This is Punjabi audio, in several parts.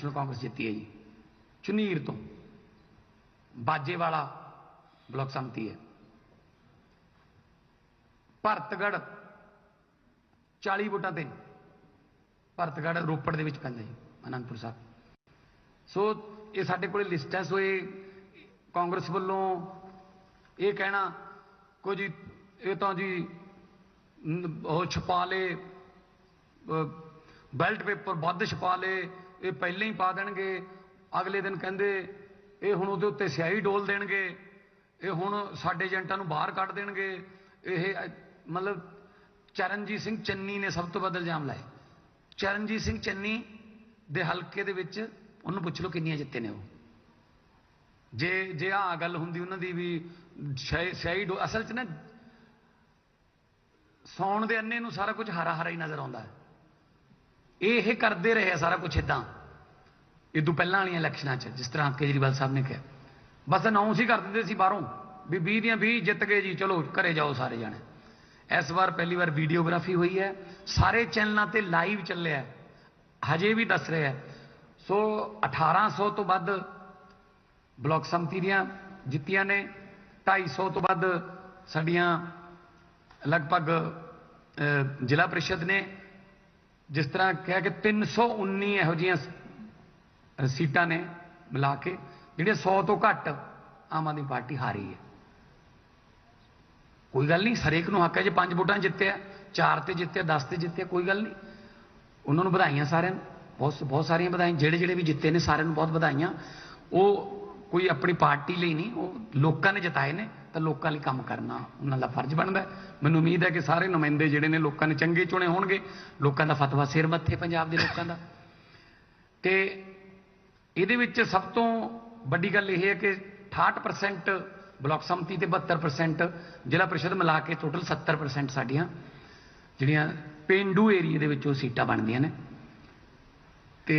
ਨੈਸ਼ਨਲ ਕਾਂਗਰਸ ਜਿੱਤੀ ਹੈ ਜੀ। ਚੁਨੀਰ ਤੋਂ ਬਾਜੇ ਵਾਲਾ ਬਲਾਕ ਸੰਮਤੀ ਹੈ। ਭਰਤਗੜ 40 ਵੋਟਾਂ ਤੇ। ਭਰਤਗੜ ਰੋਪੜ ਦੇ ਵਿੱਚ ਪੈਂਦਾ ਜੀ, ਅਨੰਦਪੁਰ ਸਾਹਿਬ। ਸੋ ਇਹ ਸਾਡੇ ਕੋਲੇ ਲਿਸਟ ਹੈ, ਸੋ ਇਹ ਕਾਂਗਰਸ ਵੱਲੋਂ ਇਹ ਕਹਿਣਾ ਕੋ ਜੀ, ਇਹ ਤਾਂ ਜੀ ਉਹ ਛਪਾ ਲੇ ਬੈਲਟ ਪੇਪਰ ਵੱਧ ਛਪਾ ਲੇ ਇਹ ਪਹਿਲਾਂ ਹੀ ਪਾ ਦੇਣਗੇ। ਅਗਲੇ ਦਿਨ ਕਹਿੰਦੇ, ਇਹ ਹੁਣ ਉਹਦੇ ਉੱਤੇ ਸਿਆਹੀ ਡੋਲ ਦੇਣਗੇ। ਇਹ ਹੁਣ ਸਾਡੇ ਏਜੰਟਾਂ ਨੂੰ ਬਾਹਰ ਕੱਢ ਦੇਣਗੇ। ਇਹ, ਮਤਲਬ ਚਰਨਜੀਤ ਸਿੰਘ ਚੰਨੀ ਨੇ ਸਭ ਤੋਂ ਵੱਧ ਇਲਜ਼ਾਮ ਲਾਏ। ਚਰਨਜੀਤ ਸਿੰਘ ਚੰਨੀ ਦੇ ਹਲਕੇ ਦੇ ਵਿੱਚ ਉਹਨੂੰ ਪੁੱਛ ਲਓ ਕਿੰਨੀਆਂ ਜਿੱਤੇ ਨੇ ਉਹ। ਜੇ ਜੇ ਆ ਗੱਲ ਹੁੰਦੀ ਉਹਨਾਂ ਦੀ ਵੀ ਸ਼ਾਇ- ਸਿਆਹੀ ਡੋ, ਅਸਲ 'ਚ ਨਾ ਸੌਣ ਦੇ ਅੰਨੇ ਨੂੰ ਸਾਰਾ ਕੁਝ ਹਰਾ ਹਰਾ ਹੀ ਨਜ਼ਰ ਆਉਂਦਾ ਹੈ। ਇਹ ਕਰਦੇ ਰਹੇ ਆ ਸਾਰਾ ਕੁਝ ਇਦਾਂ ਇਹ ਤੋਂ ਪਹਿਲਾਂ ਵਾਲੀਆਂ ਇਲੈਕਸ਼ਨਾਂ 'ਚ, ਜਿਸ ਤਰ੍ਹਾਂ ਕੇਜਰੀਵਾਲ ਸਾਹਿਬ ਨੇ ਕਿਹਾ। ਬਸ ਅਨਾਉਂਸ ਹੀ ਕਰ ਦਿੰਦੇ ਸੀ ਬਾਹਰੋਂ, ਵੀ 20 ਦੀਆਂ 20 ਜਿੱਤ ਗਏ ਜੀ, ਚਲੋ ਘਰੇ ਜਾਓ ਸਾਰੇ ਜਾਣੇ। ਇਸ ਵਾਰ ਪਹਿਲੀ ਵਾਰ ਵੀਡੀਓਗ੍ਰਾਫੀ ਹੋਈ ਹੈ, ਸਾਰੇ ਚੈਨਲਾਂ ਤੇ ਲਾਈਵ ਚੱਲਿਆ ਹਜੇ ਵੀ ਦੱਸ ਰਿਹਾ ਹੈ। ਸੋ 1800 ਤੋਂ ਵੱਧ ਬਲਾਕ ਸੰਮਤੀ ਦੀਆਂ ਜਿੱਤੀਆਂ ਨੇ 250 ਤੋਂ ਵੱਧ ਸਾਡੀਆਂ ਲਗਭਗ ਜ਼ਿਲ੍ਹਾ ਪ੍ਰੀਸ਼ਦ ਨੇ ਜਿਸ ਤਰ੍ਹਾਂ ਕਿਹਾ ਕਿ 319 ਇਹੋ ਜਿਹੀਆਂ ਸੀਟਾਂ ਨੇ ਮਿਲਾ ਕੇ, ਜਿਹੜੀਆਂ 100 ਤੋਂ ਘੱਟ ਆਮ ਆਦਮੀ ਪਾਰਟੀ ਹਾਰੀ ਹੈ। ਕੋਈ ਗੱਲ ਨਹੀਂ, ਹਰੇਕ ਨੂੰ ਹੱਕ ਹੈ ਜੇ ਪੰਜ ਵੋਟਾਂ ਜਿੱਤਿਆ, ਚਾਰ ਤੇ ਜਿੱਤਿਆ 10 ਤੇ ਜਿੱਤਿਆ, ਕੋਈ ਗੱਲ ਨਹੀਂ। ਉਹਨਾਂ ਨੂੰ ਵਧਾਈਆਂ ਸਾਰਿਆਂ ਨੂੰ। ਬਹੁਤ ਬਹੁਤ ਸਾਰੀਆਂ ਵਧਾਈਆਂ, ਜਿਹੜੇ ਜਿਹੜੇ ਵੀ ਜਿੱਤੇ ਨੇ ਸਾਰਿਆਂ ਨੂੰ ਬਹੁਤ ਵਧਾਈਆਂ। ਉਹ ਕੋਈ ਆਪਣੀ ਪਾਰਟੀ ਲਈ ਨਹੀਂ, ਉਹ ਲੋਕਾਂ ਨੇ ਜਿਤਾਏ ਨੇ, ਤਾਂ ਲੋਕਾਂ ਲਈ ਕੰਮ ਕਰਨਾ ਉਹਨਾਂ ਦਾ ਫਰਜ਼ ਬਣਦਾ ਮੈਨੂੰ ਉਮੀਦ ਹੈ ਕਿ ਸਾਰੇ ਨੁਮਾਇੰਦੇ ਜਿਹੜੇ ਨੇ ਲੋਕਾਂ ਨੇ ਚੰਗੇ ਚੁਣੇ ਹੋਣਗੇ, ਲੋਕਾਂ ਦਾ ਫਤਵਾ ਸਿਰ ਮੱਥੇ ਪੰਜਾਬ ਦੇ ਲੋਕਾਂ ਦਾ। ਤੇ ਇਹਦੇ ਵਿੱਚ ਸਭ ਤੋਂ ਵੱਡੀ ਗੱਲ ਇਹ ਹੈ ਕਿ 68% ਬਲਾਕ ਸੰਮਤੀ ਤੇ 72% ਜ਼ਿਲ੍ਹਾ ਪ੍ਰੀਸ਼ਦ ਮਿਲਾ ਕੇ ਟੋਟਲ 70% ਸਾਡੀਆਂ ਜਿਹੜੀਆਂ ਪਿੰਡੂ ਏਰੀਏ ਦੇ ਵਿੱਚ ਉਹ ਸੀਟਾਂ ਬਣਦੀਆਂ ਨੇ। ਤੇ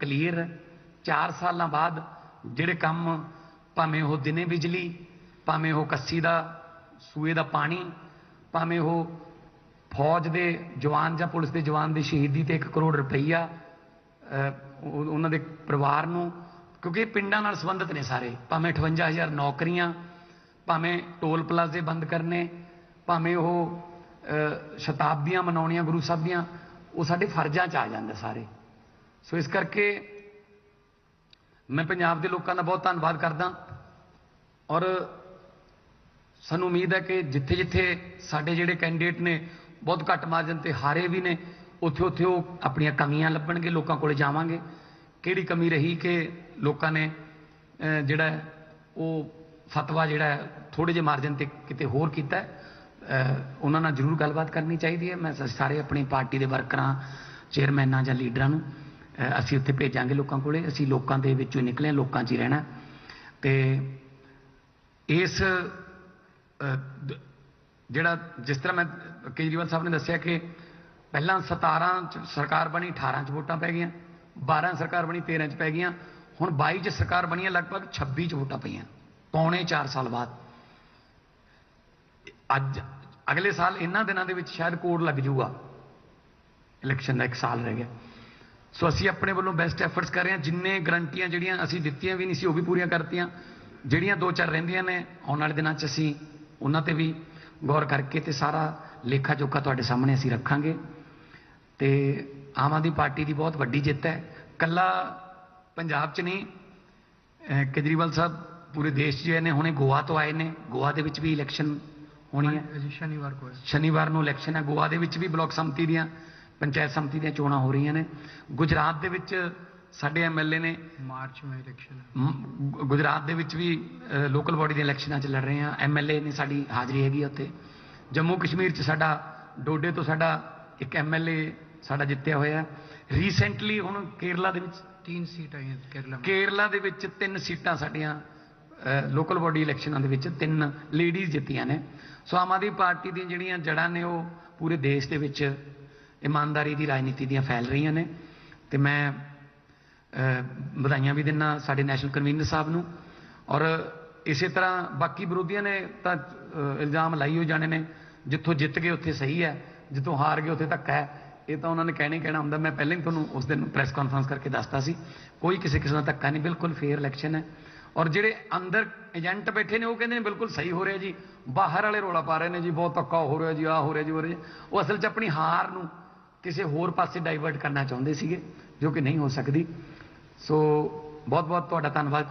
ਕਲੀਅਰ ਹੈ। 4 ਸਾਲਾਂ ਬਾਅਦ ਜਿਹੜੇ ਕੰਮ ਭਾਵੇਂ ਉਹ ਦਿਨੇ ਬਿਜਲੀ, ਭਾਵੇਂ ਉਹ ਕੱਸੀ ਦਾ, ਸੂਏ ਦਾ ਪਾਣੀ, ਭਾਵੇਂ ਉਹ ਫੌਜ ਦੇ ਜਵਾਨ ਜਾਂ ਪੁਲਿਸ ਦੇ ਜਵਾਨ ਦੀ ਸ਼ਹੀਦੀ ਤੇ 1 ਕਰੋੜ ਰੁਪਈਆ ਉਹਨਾਂ ਦੇ ਪਰਿਵਾਰ ਨੂੰ, ਕਿਉਂਕਿ ਪਿੰਡਾਂ ਨਾਲ ਸੰਬੰਧਿਤ ਨੇ ਸਾਰੇ। ਭਾਵੇਂ 58000 ਨੌਕਰੀਆਂ, ਭਾਵੇਂ ਟੋਲ ਪਲਾਜ਼ੇ ਬੰਦ ਕਰਨੇ, ਭਾਵੇਂ ਉਹ ਸ਼ਤਾਬਦੀਆਂ ਮਨਾਉਣੀਆਂ ਗੁਰੂ ਸਾਹਿਬ ਦੀਆਂ, ਉਹ ਸਾਡੇ ਫਰਜ਼ਾਂ 'ਚ ਆ ਜਾਂਦੇ ਸਾਰੇ। ਸੋ ਇਸ ਕਰਕੇ ਮੈਂ ਪੰਜਾਬ ਦੇ ਲੋਕਾਂ ਦਾ ਬਹੁਤ ਧੰਨਵਾਦ ਕਰਦਾ ਔਰ ਸਾਨੂੰ ਉਮੀਦ ਹੈ ਕਿ ਜਿੱਥੇ ਜਿੱਥੇ ਸਾਡੇ ਜਿਹੜੇ ਕੈਂਡੀਡੇਟ ਨੇ ਬਹੁਤ ਘੱਟ ਮਾਰਜਨ ਤੇ ਹਾਰੇ ਵੀ ਨੇ ਉੱਥੇ ਉੱਥੇ ਉਹ ਆਪਣੀਆਂ ਕਮੀਆਂ ਲੱਭਣਗੇ ਲੋਕਾਂ ਕੋਲੇ ਜਾਵਾਂਗੇ। ਕਿਹੜੀ ਕਮੀ ਰਹੀ ਕਿ ਲੋਕਾਂ ਨੇ ਜਿਹੜਾ ਉਹ ਫਤਵਾ ਜਿਹੜਾ ਹੈ, ਥੋੜੇ ਜਿਹੇ ਮਾਰਜਨ ਤੇ ਕਿਤੇ ਹੋਰ ਕੀਤਾ ਉਹਨਾਂ ਨਾਲ ਜ਼ਰੂਰ ਗੱਲਬਾਤ ਕਰਨੀ ਚਾਹੀਦੀ ਹੈ। ਮੈਂ ਸਾਰੇ ਆਪਣੀ ਪਾਰਟੀ ਦੇ ਵਰਕਰਾਂ ਚੇਅਰਮੈਨਾਂ ਜਾਂ ਲੀਡਰਾਂ ਨੂੰ। ਅਸੀਂ ਉੱਥੇ ਭੇਜਾਂਗੇ ਲੋਕਾਂ ਕੋਲੇ, ਅਸੀਂ ਲੋਕਾਂ ਦੇ ਵਿੱਚੋਂ ਹੀ ਨਿਕਲੇ ਲੋਕਾਂ 'ਚ ਹੀ ਰਹਿਣਾ। ਤੇ ਇਸ ਜਿਹੜਾ ਜਿਸ ਤਰ੍ਹਾਂ ਮੈਂ ਕੇਜਰੀਵਾਲ ਸਾਹਿਬ ਨੇ ਦੱਸਿਆ ਕਿ ਪਹਿਲਾਂ 17 ਚ ਸਰਕਾਰ ਬਣੀ 18 ਚ ਵੋਟਾਂ ਪੈ ਗਈਆਂ 12 ਸਰਕਾਰ ਬਣੀ 13 ਚ ਪੈ ਗਈਆਂ, ਹੁਣ 22 ਚ ਸਰਕਾਰ ਬਣੀ ਹੈ ਲਗਭਗ 26 ਚ ਵੋਟਾਂ ਪਈਆਂ, ਪੌਣੇ 4 ਸਾਲ ਬਾਅਦ। ਅੱਜ, ਅਗਲੇ ਸਾਲ ਇਹਨਾਂ ਦਿਨਾਂ ਦੇ ਵਿੱਚ ਸ਼ਾਇਦ ਕੋਡ ਲੱਗ ਜਾਊਗਾ। ਇਲੈਕਸ਼ਨ ਦਾ ਇੱਕ ਸਾਲ ਰਹਿ ਗਿਆ। ਸੋ ਅਸੀਂ ਆਪਣੇ ਵੱਲੋਂ ਬੈਸਟ ਐਫਰਟਸ ਕਰ ਰਹੇ ਹਾਂ। ਜਿੰਨੇ ਗਰੰਟੀਆਂ ਜਿਹੜੀਆਂ ਅਸੀਂ ਦਿੱਤੀਆਂ ਵੀ ਨਹੀਂ ਸੀ ਉਹ ਵੀ ਪੂਰੀਆਂ ਕਰਤੀਆਂ। ਜਿਹੜੀਆਂ ਦੋ ਚਾਰ ਰਹਿੰਦੀਆਂ ਨੇ ਆਉਣ ਵਾਲੇ ਦਿਨਾਂ 'ਚ ਅਸੀਂ ਉਹਨਾਂ ਤੇ ਵੀ ਗੌਰ ਕਰਕੇ ਤੇ ਸਾਰਾ ਲੇਖਾ ਜੋਖਾ ਤੁਹਾਡੇ ਸਾਹਮਣੇ ਅਸੀਂ ਰੱਖਾਂਗੇ। ਤੇ ਆਮ ਆਦਮੀ ਪਾਰਟੀ ਦੀ ਬਹੁਤ ਵੱਡੀ ਜਿੱਤ ਹੈ। ਕੱਲਾ ਪੰਜਾਬ 'ਚ ਨਹੀਂ ਕੇਜਰੀਵਾਲ ਸਾਹਿਬ ਪੂਰੇ ਦੇਸ਼ 'ਚ ਨੇ ਹੁਣੇ ਗੋਆ ਤੋਂ ਆਏ ਨੇ। ਗੋਆ ਦੇ ਵਿੱਚ ਵੀ ਇਲੈਕਸ਼ਨ ਹੋਣੀ ਹੈ। ਸ਼ਨੀਵਾਰ ਹੈ ਸ਼ਨੀਵਾਰ ਨੂੰ ਇਲੈਕਸ਼ਨ ਹੈ। ਗੋਆ ਦੇ ਵਿੱਚ ਵੀ ਬਲਾਕ ਸੰਮਤੀ ਦੀਆਂ ਪੰਚਾਇਤ ਸਮਿਤੀ ਦੀਆਂ ਚੋਣਾਂ ਹੋ ਰਹੀਆਂ ਨੇ। ਗੁਜਰਾਤ ਦੇ ਵਿੱਚ ਸਾਡੇ ਐਮਐਲਏ ਨੇ ਮਾਰਚ ਵਿੱਚ ਇਲੈਕਸ਼ਨ ਗੁਜਰਾਤ ਦੇ ਵਿੱਚ ਵੀ ਲੋਕਲ ਬਾਡੀ ਦੀਆਂ ਇਲੈਕਸ਼ਨਾਂ 'ਚ ਲੜ ਰਹੇ ਆ ਐਮਐਲਏ ਨੇ ਸਾਡੀ ਹਾਜ਼ਰੀ ਹੈਗੀ ਉੱਥੇ। ਜੰਮੂ ਕਸ਼ਮੀਰ 'ਚ ਸਾਡਾ ਡੋਡੇ ਤੋਂ ਸਾਡਾ ਇੱਕ ਐਮਐਲਏ ਸਾਡਾ ਜਿੱਤਿਆ ਹੋਇਆ। ਰੀਸੈਂਟਲੀ ਹੁਣ ਕੇਰਲਾ ਦੇ ਵਿੱਚ ਤਿੰਨ ਸੀਟਾਂ ਆਈਆਂ ਕੇਰਲਾ ਕੇਰਲਾ ਦੇ ਵਿੱਚ ਤਿੰਨ ਸੀਟਾਂ ਸਾਡੀਆਂ ਲੋਕਲ ਬਾਡੀ ਇਲੈਕਸ਼ਨਾਂ ਦੇ ਵਿੱਚ ਤਿੰਨ ਲੇਡੀਜ਼ ਜਿੱਤੀਆਂ ਨੇ। ਸੋ ਆਮ ਆਦਮੀ ਪਾਰਟੀ ਦੀਆਂ ਜਿਹੜੀਆਂ ਜੜਾਂ ਨੇ ਉਹ ਪੂਰੇ ਦੇਸ਼ ਦੇ ਵਿੱਚ ਇਮਾਨਦਾਰੀ ਦੀ ਰਾਜਨੀਤੀ ਦੀਆਂ ਫੈਲ ਰਹੀਆਂ ਨੇ ਤੇ ਮੈਂ ਵਧਾਈਆਂ ਵੀ ਦਿੰਨਾ ਸਾਡੇ ਨੈਸ਼ਨਲ ਕਨਵੀਨਰ ਸਾਹਿਬ ਨੂੰ। ਔਰ ਇਸੇ ਤਰ੍ਹਾਂ ਬਾਕੀ ਵਿਰੋਧੀਆਂ ਨੇ ਤਾਂ ਇਲਜ਼ਾਮ ਲਾਈ ਹੋ ਜਾਣੇ ਨੇ, ਜਿੱਥੋਂ ਜਿੱਤ ਗਏ ਉੱਥੇ ਸਹੀ ਹੈ, ਜਿੱਥੋਂ ਹਾਰ ਗਏ ਉੱਥੇ ਧੱਕਾ ਹੈ। ਇਹ ਤਾਂ ਉਹਨਾਂ ਨੇ ਕਹਿਣਾ ਹੀ ਕਹਿਣਾ ਹੁੰਦਾ, ਮੈਂ ਪਹਿਲਾਂ ਹੀ ਤੁਹਾਨੂੰ ਉਸ ਦਿਨ ਪ੍ਰੈਸ ਕਾਨਫਰੰਸ ਕਰਕੇ ਦੱਸਤਾ ਸੀ, ਕੋਈ ਕਿਸੇ ਕਿਸਮ ਦਾ ਧੱਕਾ ਨਹੀਂ, ਬਿਲਕੁਲ ਫੇਅਰ ਇਲੈਕਸ਼ਨ ਹੈ। ਔਰ ਜਿਹੜੇ ਅੰਦਰ ਏਜੰਟ ਬੈਠੇ ਨੇ, ਉਹ ਕਹਿੰਦੇ ਨੇ ਬਿਲਕੁਲ ਸਹੀ ਹੋ ਰਿਹਾ ਜੀ, ਬਾਹਰ ਵਾਲੇ ਰੋਲਾ ਪਾ ਰਹੇ ਨੇ ਜੀ, ਬਹੁਤ ਧੱਕਾ ਹੋ ਰਿਹਾ ਜੀ ਆ ਹੋ ਰਿਹਾ ਜੀ ਹੋ ਰਿਹਾ ਜੀ। ਉਹ ਅਸਲ 'ਚ ਆਪਣੀ ਹਾਰ ਨੂੰ ਕਿਸੇ ਹੋਰ ਪਾਸੇ ਡਾਈਵਰਟ ਕਰਨਾ ਚਾਹੁੰਦੇ ਸੀਗੇ, ਜੋ ਕਿ ਨਹੀਂ ਹੋ ਸਕਦੀ। ਸੋ ਬਹੁਤ ਬਹੁਤ ਤੁਹਾਡਾ ਧੰਨਵਾਦ।